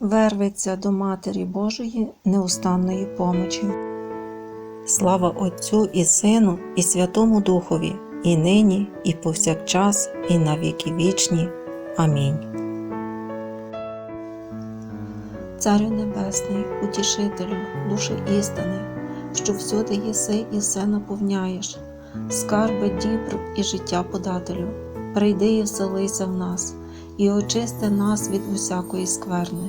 верветься до Матері Божої неустанної помочі. Слава Отцю і Сину, і Святому Духові, і нині, і повсякчас, і на віки вічні. Амінь. Царю Небесний, утішителю, душі істини, що всюди єси і все наповняєш, скарби дібр і життя подателю, прийди і вселися в нас, і очисти нас від усякої скверни,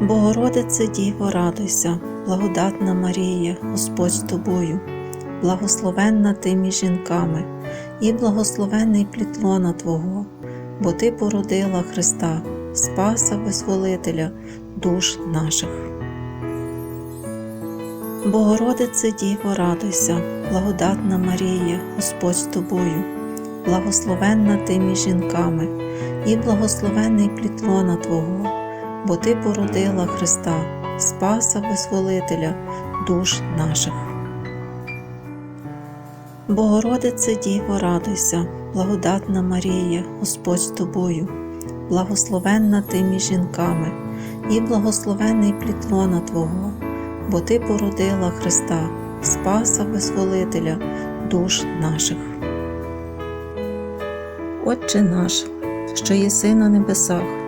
Богородице Діво, радуйся, благодатна Марія, Господь з тобою, благословенна ти між жінками, і благословенний плід лона Твого, бо Ти породила Христа, Спаса Визволителя душ наших. Богородице Діво, радуйся, благодатна Марія, Господь з тобою, благословенна ти між жінками, і благословенний плід лона Твого бо Ти породила Христа, Спаса Визволителя душ наших. Богородице Діво, радуйся, благодатна Марія, Господь з тобою, благословенна ти між жінками, і благословенний плід лона Твого, бо Ти породила Христа, Спаса Визволителя душ наших. Отче наш, що єси на небесах,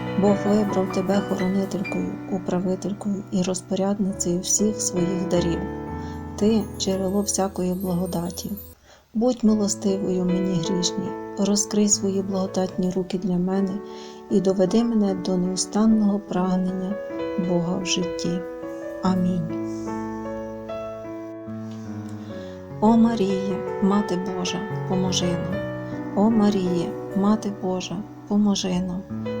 Бог вибрав тебе хоронителькою, управителькою і розпорядницею всіх своїх дарів. Ти джерело всякої благодаті. Будь милостивою мені грішній, розкрий свої благодатні руки для мене і доведи мене до неустанного прагнення Бога в житті. Амінь. О Маріє, Мати Божа, поможи нам. О Маріє, Мати Божа, поможи нам.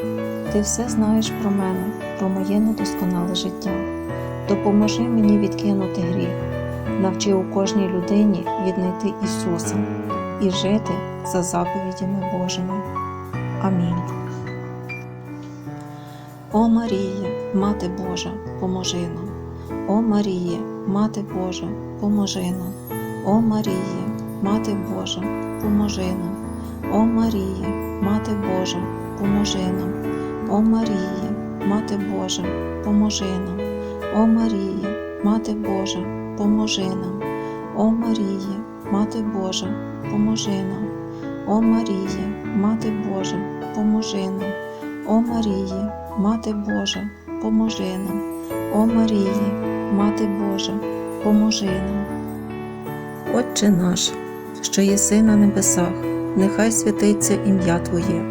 ти все знаєш про мене, про моє недосконале життя. Допоможи мені відкинути гріх, навчи у кожній людині віднайти Ісуса і жити за заповідями Божими. Амінь. О Маріє, Мати Божа, поможи нам. О Маріє, Мати Божа, поможи нам. О Маріє, Мати Божа, поможи нам. О Маріє, Мати Божа, поможи нам. О Маріє, Мати Божа, поможи нам. О Маріє, Мати Божа, поможи нам. О Маріє, Мати Божа, поможи нам. О Маріє, Мати Божа, поможи нам. О Маріє, Мати Божа, поможи нам. О Маріє, Мати Божа, поможи нам. Отче наш, що єси на небесах, нехай святиться ім'я Твоє,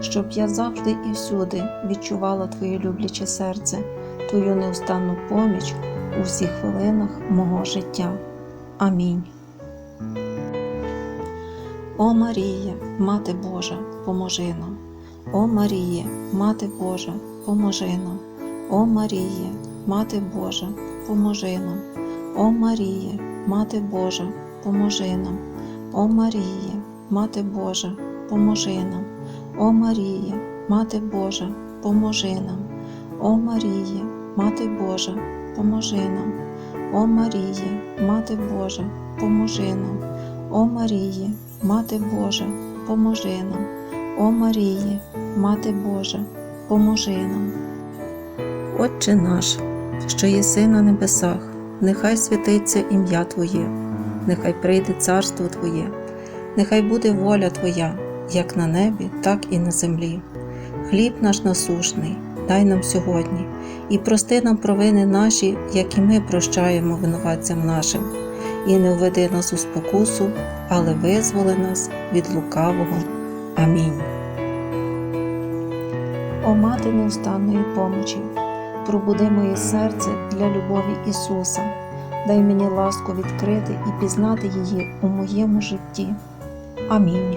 щоб я завжди і всюди відчувала Твоє любляче серце, Твою неустанну поміч у всіх хвилинах мого життя. Амінь. О Маріє, Мати Божа, поможи нам. О Маріє, Мати Божа, поможи нам. О Маріє, Мати Божа, поможи нам. О Маріє, Мати Божа, поможи нам. О Маріє, Мати Божа, поможи нам. О Маріє, Мати Божа, поможи нам. О Маріє, Мати Божа, поможи нам. О Маріє, Мати Божа, поможи нам. О Маріє, Мати Божа, поможи нам. О Маріє, Мати Божа, поможи нам. Отче наш, що єси на небесах, нехай святиться ім'я Твоє, нехай прийде царство Твоє, нехай буде воля Твоя, як на небі, так і на землі. Хліб наш насушний, дай нам сьогодні, і прости нам провини наші, як і ми прощаємо винуватцям нашим, і не введи нас у спокусу, але визволи нас від лукавого. Амінь. О мати неустанної помочі, пробуди моє серце для любові Ісуса, дай мені ласку відкрити і пізнати її у моєму житті. Амінь.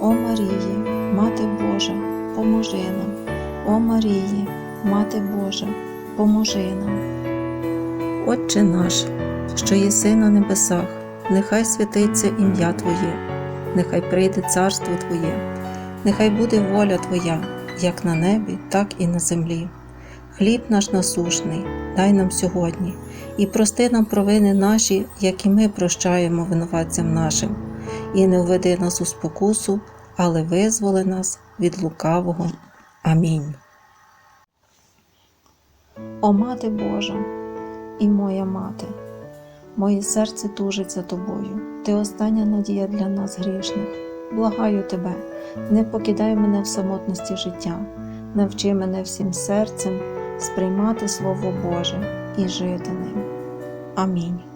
О Маріє, Мати Божа, поможи нам. О Маріє, Мати Божа, поможи нам. Отче наш, що єси на небесах, нехай святиться ім'я Твоє, нехай прийде царство Твоє, нехай буде воля Твоя, як на небі, так і на землі. Хліб наш насушний, дай нам сьогодні, і прости нам провини наші, як і ми прощаємо винуватцям нашим, і не введи нас у спокусу, але визволи нас від лукавого. Амінь. О мати Божа і моя мати, моє серце тужить за тобою, ти остання надія для нас грішних. Благаю тебе, не покидай мене в самотності життя, навчи мене всім серцем сприймати Слово Боже і жити ним. Амінь.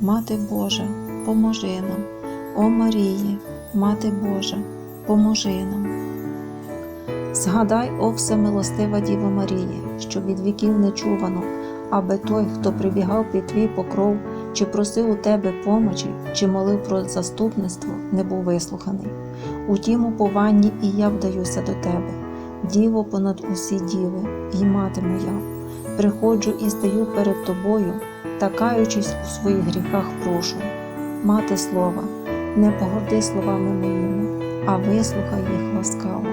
Мати Божа, поможи нам. О Маріє, Мати Божа, поможи нам. Згадай, о всемилостива Діво Марії, що від віків не чувано, аби той, хто прибігав під твій покров, чи просив у тебе помочі, чи молив про заступництво, не був вислуханий. У тім упованні і я вдаюся до тебе, діво понад усі діви, і мати моя. Приходжу і стаю перед тобою, та каючись у своїх гріхах, прошу. Мати слова, не погорди словами моїми, а вислухай їх ласкаво.